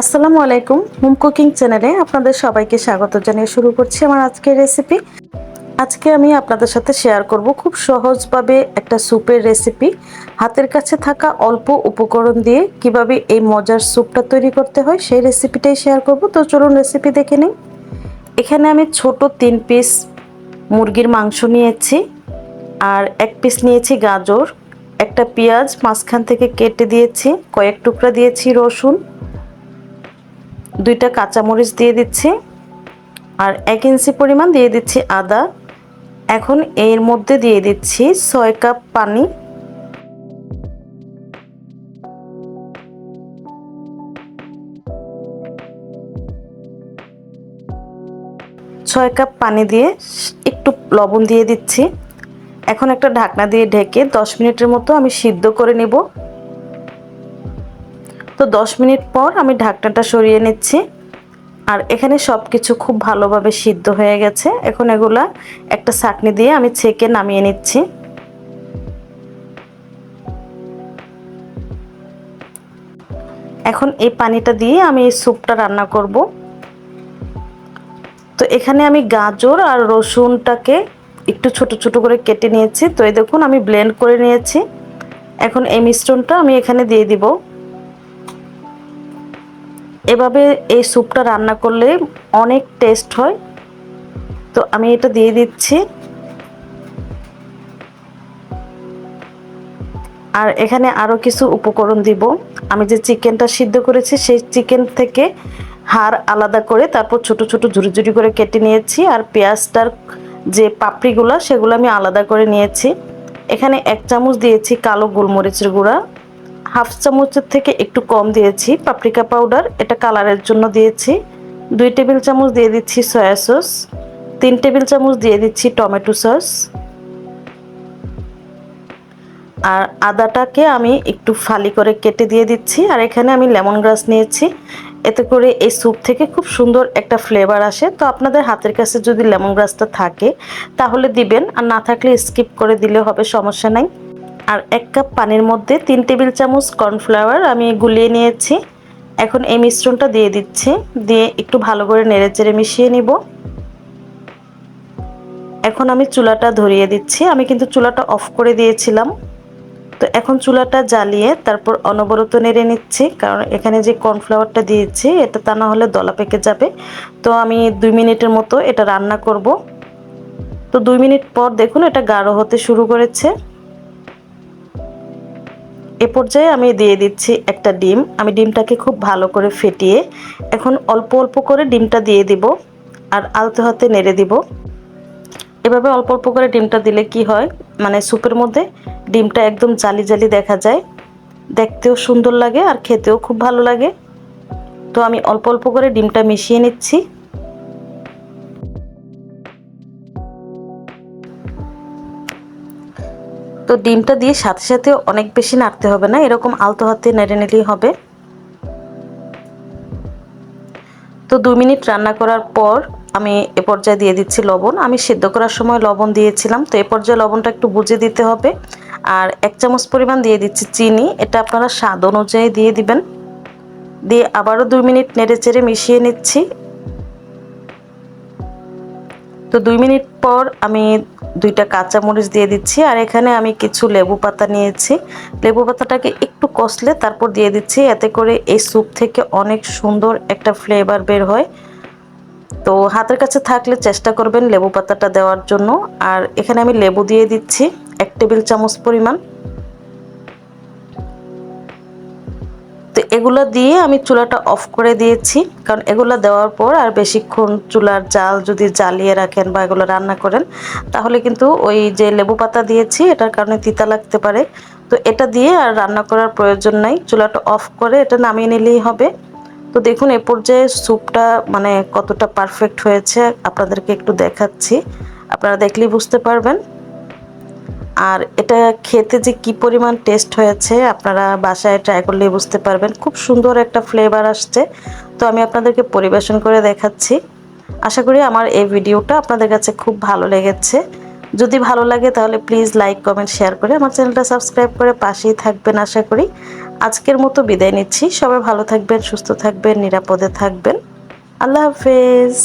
আসসালামু আলাইকুম home cooking চ্যানেলে আপনাদের সবাইকে স্বাগত জানিয়ে শুরু করছি আমার আজকের রেসিপি আজকে আমি আপনাদের সাথে শেয়ার করব খুব সহজভাবে একটা স্যুপের রেসিপি হাতের কাছে থাকা অল্প উপকরণ দিয়ে কীভাবে এই মজার স্যুপটা তৈরি করতে হয় সেই রেসিপিটাই শেয়ার করব। তো চলুন রেসিপি দেখে নিই। এখানে আমি ছোট তিন পিস মুরগির মাংস নিয়েছি আর এক পিস নিয়েছি গাজর, একটা পেঁয়াজ, মাঝখান থেকে কেটে দিয়েছি, কয়েক টুকরা দিয়েছি রসুন। দুইটা কাঁচামরিচ দিয়ে দিচ্ছি আর এক ইঞ্চি পরিমাণ দিয়ে দিচ্ছি আদা। এখন এর মধ্যে দিয়ে দিচ্ছি ছয় কাপ পানি। ছয় কাপ পানি দিয়ে একটু লবণ দিয়ে দিচ্ছি। এখন একটা ঢাকনা দিয়ে ঢেকে দশ মিনিটের মতো আমি সিদ্ধ করে নেব। তো দশ মিনিট পর আমি ঢাকনাটা সরিয়ে নিচ্ছি। আর এখানে সব কিছু খুব ভালোভাবে সিদ্ধ হয়ে গেছে। এখন এগুলা একটা চাটনি দিয়ে আমি ছেঁকে নামিয়ে নিচ্ছি। এখন এই পানিটা দিয়ে আমি এই স্যুপটা রান্না করব। তো এখানে আমি গাজর আর রসুনটাকে একটু ছোট ছোট করে কেটে নিয়েছি। তো এই দেখুন আমি ব্লেন্ড করে নিয়েছি। এখন এই মিশ্রণটা আমি এখানে দিয়ে দিব। এভাবে এই স্যুপটা রান্না করলে অনেক টেস্ট হয়। তো আমি এটা দিয়ে দিচ্ছি। আর এখানে আরও কিছু উপকরণ দিব। আমি যে চিকেনটা সিদ্ধ করেছি, সেই চিকেন থেকে হাড় আলাদা করে তারপর ছোট ছোট ঝুড়ি ঝুড়ি করে কেটে নিয়েছি। আর পেঁয়াজটার যে পাপড়িগুলো, সেগুলো আমি আলাদা করে নিয়েছি। এখানে এক চামচ দিয়েছি কালো গোলমরিচের গুঁড়া। হাফ চামচের থেকে একটু কম দিয়েছি। পাপরিকা পাউডার এটা কালারের জন্য দিয়েছি। দুই টেবিল চামচ দিয়ে দিচ্ছি সয়া সস তিন টেবিল চামচ দিয়ে দিচ্ছি টমেটো সস আর আদাটাকে আমি একটু ফালি করে কেটে দিয়ে দিচ্ছি। আর এখানে আমি লেমন গ্রাস নিয়েছি। এতে করে এই স্যুপ থেকে খুব সুন্দর একটা ফ্লেভার আসে। তো আপনাদের হাতের কাছে যদি লেমন গ্রাসটা থাকে, তাহলে দিবেন। আর না থাকলে স্কিপ করে দিলে হবে, সমস্যা নাই। আর এক কাপ পানির মধ্যে তিন টেবিল চামচ কর্নফ্লাওয়ার আমি গুলিয়ে নিয়েছি। এখন এই মিশ্রণটা দিয়ে দিচ্ছি। দিয়ে একটু ভালো করে নেড়ে চেড়ে মিশিয়ে নিব। এখন আমি চুলাটা ধরিয়ে দিচ্ছি। আমি কিন্তু চুলাটা অফ করে দিয়েছিলাম। তো এখন চুলাটা জ্বালিয়ে তারপর অনবরত নেড়ে নিচ্ছি। কারণ এখানে যে কর্নফ্লাওয়ারটা দিয়েছি, এটা তা না হলে দলা পেকে যাবে। তো আমি দুই মিনিটের মতো এটা রান্না করব। তো দুই মিনিট পর দেখুন এটা গাঢ় হতে শুরু করেছে। এ পর্যায়ে আমি দিয়ে দিচ্ছি একটা ডিম। আমি ডিমটাকে খুব ভালো করে ফেটিয়ে এখন অল্প অল্প করে ডিমটা দিয়ে দিব আর আলতো হাতে নেড়ে দিব। এভাবে অল্প অল্প করে ডিমটা দিলে কি হয়? মানে স্যুপের মধ্যে ডিমটা একদম জালি জালি দেখা যায়। দেখতেও সুন্দর লাগে আর খেতেও খুব ভালো লাগে। তো আমি অল্প অল্প করে ডিমটা মিশিয়ে নিচ্ছি। তো ডিমটা দিয়ে সাথে সাথে অনেক বেশি নাড়তে হবে না, এরকম আলতো হাতে নেড়ে নিলেই হবে। তো দু মিনিট রান্না করার পর আমি এ পর্যায়ে দিয়ে দিচ্ছি লবণ। আমি সিদ্ধ করার সময় লবণ দিয়েছিলাম, তো এ পর্যায়ে লবণটা একটু বুঝে দিতে হবে। আর এক চামচ পরিমাণ দিয়ে দিচ্ছি চিনি, এটা আপনারা স্বাদ অনুযায়ী দিয়ে দিবেন। দিয়ে আবারও দুই মিনিট নেড়ে চেড়ে মিশিয়ে নিচ্ছি। তো দুই মিনিট পর আমি দুইটা কাঁচামরিচ দিয়ে দিচ্ছি, আর এখানে আমি কিছু লেবু পাতা নিয়েছি। লেবু পাতাটাকে একটু কষলে তারপর দিয়ে দিচ্ছি, এতে করে এই স্যুপ থেকে অনেক সুন্দর একটা ফ্লেভার বের হয়। তো হাতের কাছে থাকলে চেষ্টা করবেন লেবু পাতাটা দেওয়ার জন্য। আর এখানে আমি লেবু দিয়ে দিচ্ছি, এক টেবিল চামচ পরিমাণ। তো এগুলো দিয়ে আমি চুলাটা অফ করে দিয়েছি। কারণ এগুলো দেওয়ার পর আর বেশিক্ষণ চুলার জাল যদি জ্বালিয়ে রাখেন বা এগুলো রান্না করেন, তাহলে কিন্তু ওই যে লেবু পাতা দিয়েছি, এটার কারণে তিতা লাগতে পারে। তো এটা দিয়ে আর রান্না করার প্রয়োজন নাই। চুলাটা অফ করে এটা নামিয়ে নিলেই হবে। তো দেখুন, এ পর্যায়ে স্যুপটা মানে কতটা পারফেক্ট হয়েছে, আপনাদেরকে একটু দেখাচ্ছি। আপনারা দেখলেই বুঝতে পারবেন। আর এটা খেতে যে কি পরিমাণ টেস্ট হয়েছে, আপনারা বাসায় ট্রাই করলে বুঝতে পারবেন। খুব সুন্দর একটা ফ্লেভার আসছে। তো আমি আপনাদেরকে পরিবেশন করে দেখাচ্ছি। আশা করি আমার এই ভিডিওটা আপনাদের কাছে খুব ভালো লেগেছে। যদি ভালো লাগে তাহলে প্লিজ লাইক কমেন্ট শেয়ার করে আমার চ্যানেলটা সাবস্ক্রাইব করে পাশেই থাকবেন আশা করি। আজকের মতো বিদায় নিচ্ছি। সবাই ভালো থাকবেন, সুস্থ থাকবেন, নিরাপদে থাকবেন। আল্লাহ হাফেজ।